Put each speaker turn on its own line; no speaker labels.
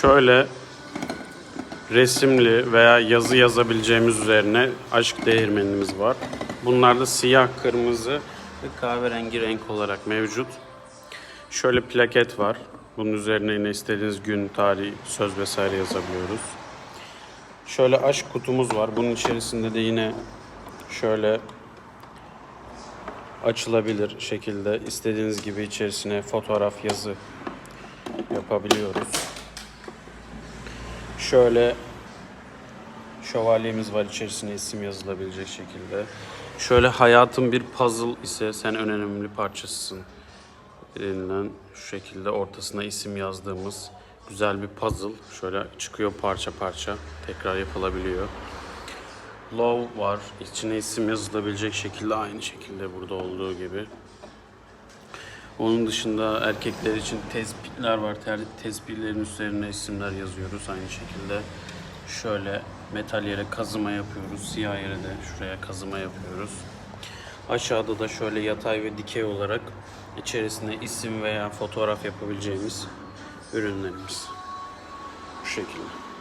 Şöyle resimli veya yazı yazabileceğimiz üzerine aşk değirmenimiz var. Bunlar da siyah, kırmızı ve kahverengi renk olarak mevcut. Şöyle plaket var. Bunun üzerine yine istediğiniz gün, tarih, söz vesaire yazabiliyoruz. Şöyle aşk kutumuz var. Bunun içerisinde de yine şöyle açılabilir şekilde istediğiniz gibi içerisine fotoğraf, yazı yapabiliyoruz. Şöyle şövalyemiz var içerisine isim yazılabilecek şekilde. Şöyle hayatın bir puzzle ise sen en önemli parçasısın denilen şu şekilde ortasına isim yazdığımız güzel bir puzzle. Şöyle çıkıyor parça parça tekrar yapılabiliyor. Love var. İçine isim yazılabilecek şekilde aynı şekilde burada olduğu gibi. Onun dışında erkekler için tespitler var. Tespitlerin üzerine isimler yazıyoruz aynı şekilde. Şöyle metal yere kazıma yapıyoruz. Siyah yere de şuraya kazıma yapıyoruz. Aşağıda da şöyle yatay ve dikey olarak içerisine isim veya fotoğraf yapabileceğimiz ürünlerimiz. Bu şekilde.